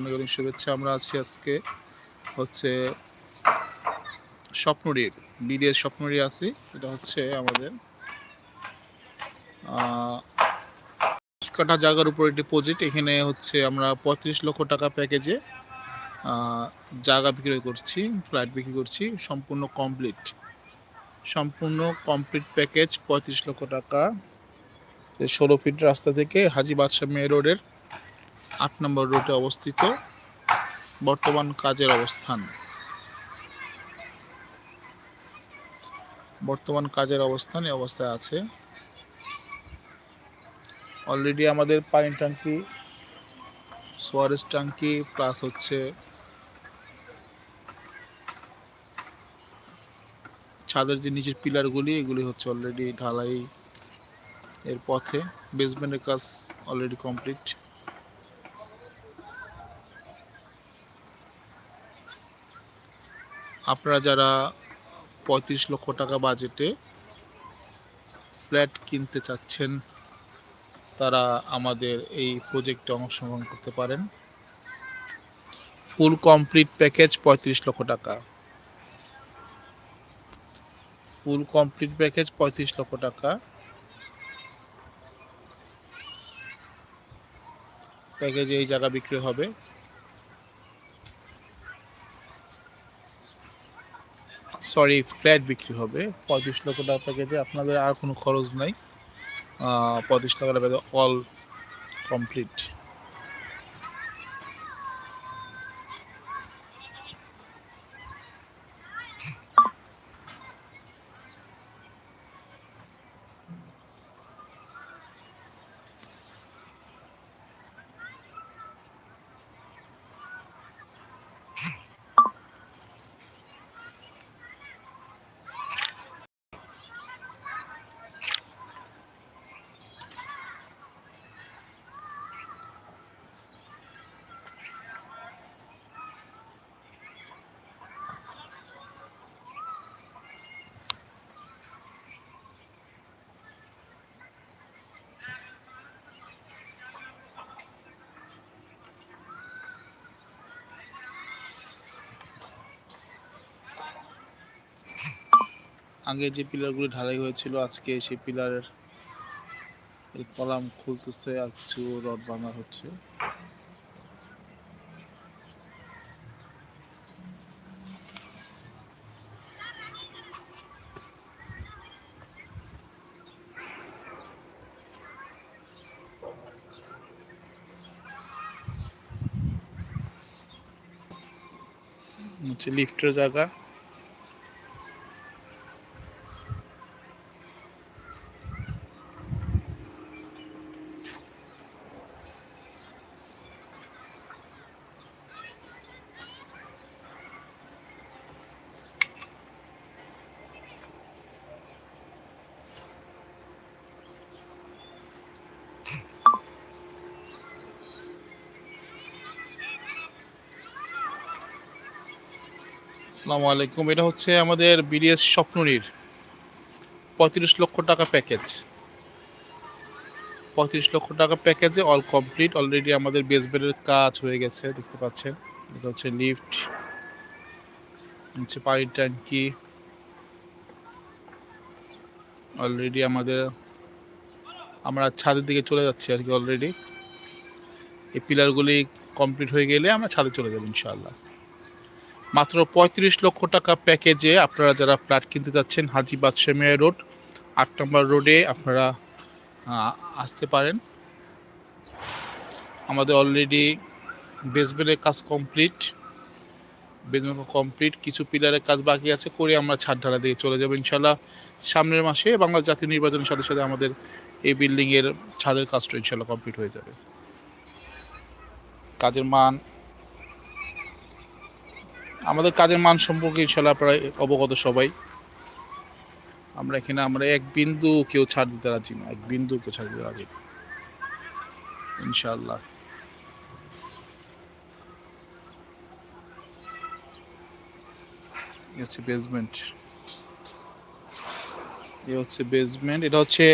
অনেক অনেক শুভেচ্ছা। আমরা আছি আজকে হচ্ছে স্বপ্নরির বিডিএস স্বপ্নরি আছি। এটা হচ্ছে আমাদের কাটা জায়গার উপর একটি প্রজেক্ট এখানে হচ্ছে আমরা পঁয়ত্রিশ লক্ষ টাকা প্যাকেজে জায়গা বিক্রয় করছি ফ্ল্যাট বিক্রি করছি, সম্পূর্ণ কমপ্লিট সম্পূর্ণ কমপ্লিট প্যাকেজ পঁয়ত্রিশ লক্ষ টাকা। ষোলো ফিট রাস্তা থেকে হাজি বাদশাহ মেয়ে রোডের আট নম্বর রোডে অবস্থিত বর্তমান কাজের অবস্থান। বর্তমান কাজের অবস্থান এই অবস্থায় আছে। অলরেডি আমাদের পানি ট্যাঙ্কি, সোয়ারেজ ট্যাঙ্কি প্লাস হচ্ছে ছাদের যে নিচের পিলারগুলি, এগুলি হচ্ছে অলরেডি ঢালাই এর পথে। বেসমেন্টের কাজ অলরেডি কমপ্লিট আপনারা যারা পঁয়ত্রিশ লক্ষ টাকা বাজেটে ফ্ল্যাট কিনতে চাচ্ছেন, তারা আমাদের এই প্রজেক্টে অংশগ্রহণ করতে পারেন। ফুল কমপ্লিট প্যাকেজ পঁয়ত্রিশ লক্ষ টাকা। ফুল কমপ্লিট প্যাকেজ পঁয়ত্রিশ লক্ষ টাকা। প্যাকেজে এই জায়গা বিক্রি হবে। সরি, ফ্ল্যাট বিক্রি হবে। পঁয়ত্রিশ লক্ষ টাকা প্যাকেজে আপনাদের আর কোনো খরচ নাই। পঁয়ত্রিশ লক্ষ টাকা অল কমপ্লিট আগে যে পিলারগুলো ঢালাই হয়েছিল, আজকে সেই পিলারের কলাম খুলতেছে আর কিছু রড হচ্ছে। হচ্ছে লিফটের জায়গা। আসসালামু আলাইকুম। এটা হচ্ছে আমাদের বিডিএস স্বপ্ননীর পঁয়ত্রিশ লক্ষ টাকা প্যাকেজ। পঁয়ত্রিশ লক্ষ টাকা প্যাকেজে অল কমপ্লিট অলরেডি আমাদের বেসবেলের কাজ হয়ে গেছে, দেখতে পাচ্ছেন। এটা হচ্ছে লিফট হচ্ছে পানির ট্যাঙ্কি। অলরেডি আমাদের, আমরা ছাদের দিকে চলে যাচ্ছি আর কি অলরেডি এই পিলারগুলি কমপ্লিট হয়ে গেলে আমরা ছাদে চলে যাব ইনশাআল্লাহ। মাত্র পঁয়ত্রিশ লক্ষ টাকা প্যাকেজে আপনারা যারা ফ্ল্যাট কিনতে যাচ্ছেন হাজি বাদশামিয়া রোড, আট নম্বর রোডে আপনারা আসতে পারেন। আমাদের অলরেডি বেসবেলের কাজ কমপ্লিট বেসবেল কমপ্লিট কিছু পিলারের কাজ বাকি আছে, করে আমরা ছাদ ঢালা দিয়ে চলে যাব ইনশাল্লাহ সামনের মাসে বাংলা জাতীয় নির্বাচনের সাথে সাথে আমাদের এই বিল্ডিংয়ের ছাদের কাজটা ইনশাল্লাহ কমপ্লিট হয়ে যাবে। কাজের মান আমাদের কাজের মান সম্পর্কে ইনশাল্লাহ আপনারা অবগত সবাই। আমরা এখানে, আমরা এক বিন্দু কেউ ছাড় দিতে রাজি না, এক বিন্দু কেউ ছাড় দিতে রাজি না। ইনশাল্লাহ। হচ্ছে বেসমেন্ট এই হচ্ছে বেসমেন্ট এটা হচ্ছে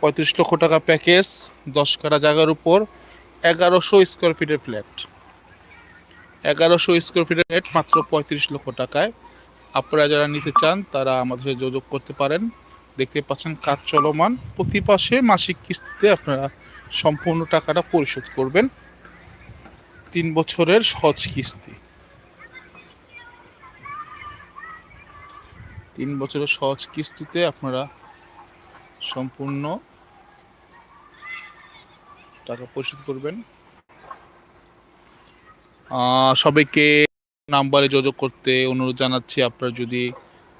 পঁয়ত্রিশ লক্ষ টাকা প্যাকেজ, দশ কাটা জায়গার উপর এগারোশো স্কোয়ার ফিটের ফ্ল্যাট এগারোশো স্কোয়ার ফিটের নেট মাত্র পঁয়ত্রিশ লক্ষ টাকায়। আপনারা যারা নিতে চান, তারা আমাদের সাথে যোগাযোগ করতে পারেন। দেখতে পাচ্ছেন কাজ চলমান। প্রতি পাশে মাসিক কিস্তিতে আপনারা সম্পূর্ণ টাকাটা পরিশোধ করবেন। তিন বছরের সহজ কিস্তি। তিন বছরের সহজ কিস্তিতে আপনারা সম্পূর্ণ টাকা পরিশোধ করবেন। সবাইকে নাম্বারে যোগাযোগ করতে অনুরোধ জানাচ্ছি আপনারা যদি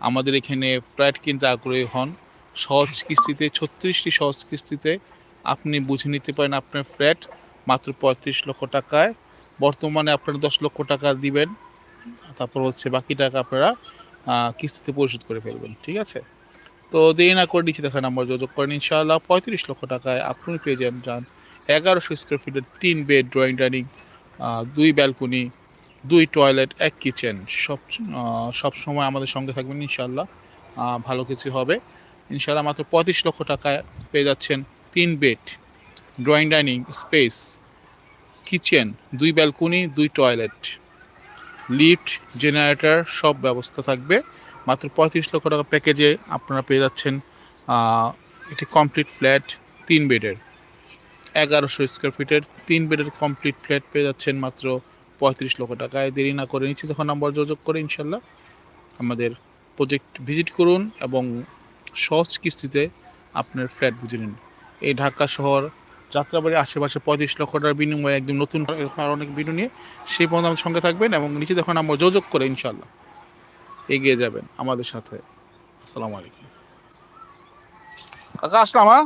আমাদের এখানে ফ্ল্যাট কিনতে আগ্রহী হন, সহজ কিস্তিতে, ছত্রিশটি সহজ কিস্তিতে আপনি বুঝে নিতে পারেন আপনার ফ্ল্যাট মাত্র পঁয়ত্রিশ লক্ষ টাকায়। বর্তমানে আপনারা দশ লক্ষ টাকা দিবেন, তারপর হচ্ছে বাকি টাকা আপনারা কিস্তিতে পরিশোধ করে ফেলবেন, ঠিক আছে? তো দেরি না করে নিচে দেখা নাম্বার যোগাযোগ করেন, ইনশাআল্লাহ পঁয়ত্রিশ লক্ষ টাকায় আপনি পেয়ে যান যান এগারোশো স্কোয়ার ফিটের তিন বেড ড্রয়িং ডাইনিং দুই ব্যালকনি, দুই টয়লেট, এক কিচেন। সব সব সময় আমাদের সঙ্গে থাকবেন ইনশাল্লাহ ভালো কিছু হবে। ইনশাল্লাহ মাত্র পঁয়ত্রিশ লক্ষ টাকায় পেয়ে যাচ্ছেন তিন bed, drawing, dining space, kitchen, দুই ব্যালকনি, দুই টয়লেট। লিফট, জেনারেটর, সব ব্যবস্থা থাকবে। মাত্র পঁয়ত্রিশ লক্ষ টাকা প্যাকেজে আপনারা পেয়ে যাচ্ছেন একটি কমপ্লিট ফ্ল্যাট, তিন বেডের। এগারোশো স্কোয়ার ফিটের তিন বেডের কমপ্লিট ফ্ল্যাট পেয়ে যাচ্ছেন মাত্র পঁয়ত্রিশ লক্ষ টাকায় দেরি না করে নিচ্ছি তখন নাম্বার যোগাযোগ করে ইনশাল্লাহ আমাদের প্রজেক্ট ভিজিট করুন এবং সহজ কিস্তিতে আপনার ফ্ল্যাট বুঝে নিন। এই ঢাকা শহর যাত্রাবাড়ির আশেপাশে পঁয়ত্রিশ লক্ষ টাকার বিনিময়ে একদম নতুন আরও অনেক ভিডিও নিয়ে সেই পর্যন্ত আমাদের সঙ্গে থাকবেন এবং নিচে তখন আমরা যোগাযোগ করে ইনশাল্লাহ এগিয়ে যাবেন আমাদের সাথে। আসসালামু আলাইকুম। কাকা, আসলাম হ্যাঁ?